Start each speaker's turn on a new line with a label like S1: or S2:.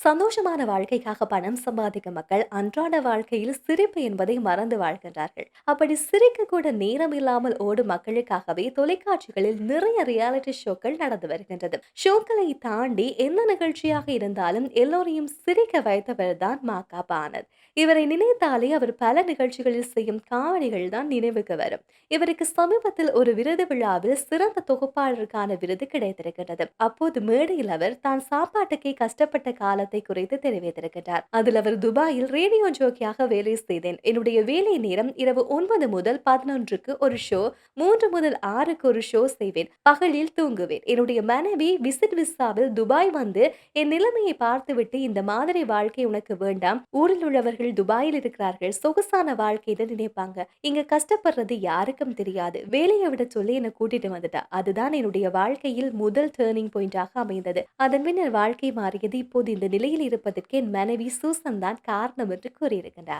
S1: சந்தோஷமான வாழ்க்கைக்காக பணம் சம்பாதிக்கும் மக்கள் அன்றாட வாழ்க்கையில் சிரிப்பு என்பதை மறந்து வாழ்கின்றார்கள். அப்படி சிரிக்க கூட நேரம் இல்லாமல் ஓடும் மக்களுக்காகவே தொலைக்காட்சிகளில் நிறைய ரியாலிட்டி ஷோக்கள் நடந்து வருகின்றது. ஷோக்களை தாண்டி எந்த நிகழ்ச்சியாக இருந்தாலும் எல்லோரையும் சிரிக்க வைத்தவர் தான் மாக்கா பானத் இவரை நினைத்தாலே அவர் பல நிகழ்ச்சிகளில் செய்யும் காவடிகள் தான் நினைவுக்கு வரும். இவருக்கு சமீபத்தில் ஒரு விருது விழாவில் சிறந்த தொகுப்பாளருக்கான விருது கிடைத்திருக்கிறது அப்போது மேடையில் அவர் தான் சாப்பாட்டுக்கே கஷ்டப்பட்ட காலத்தை குறைத்து தெரிவித்திருக்கிறார் அதில் அவர் துபாயில் ரேடியோ ஜோக்கியாக வேலை செய்தேன். என்னுடைய வேலை நேரம் இரவு ஒன்பது முதல் பதினொன்றுக்கு ஒரு ஷோ மூன்று முதல் ஆறுக்கு ஒரு ஷோ செய்வேன். பகலில் தூங்குவேன். என்னுடைய மனைவி விசிட் விசாவில் துபாய் வந்து என் நிலைமையை பார்த்துவிட்டு இந்த மாதிரி வாழ்க்கை உனக்கு வேண்டாம். ஊரில் உள்ளவர்கள் துபாயில் இருக்கிறார்கள். சொகுசான வாழ்க்கையை நினைப்பாங்க. இங்க கஷ்டப்படுறது யாருக்கும் தெரியாது. வேலையை விட சொல்லி என்னை கூட்டிட்டு வந்துட்டா. அதுதான் என்னுடைய வாழ்க்கையில் முதல் டேர்னிங் பாயிண்டாக அமைந்தது. அதன் பின்னர் வாழ்க்கை மாறியது. இப்போது இந்த நிலையில் இருப்பதற்கு என் மனைவி சூசன் தான் காரணம் என்று கூறியிருக்கின்றார்.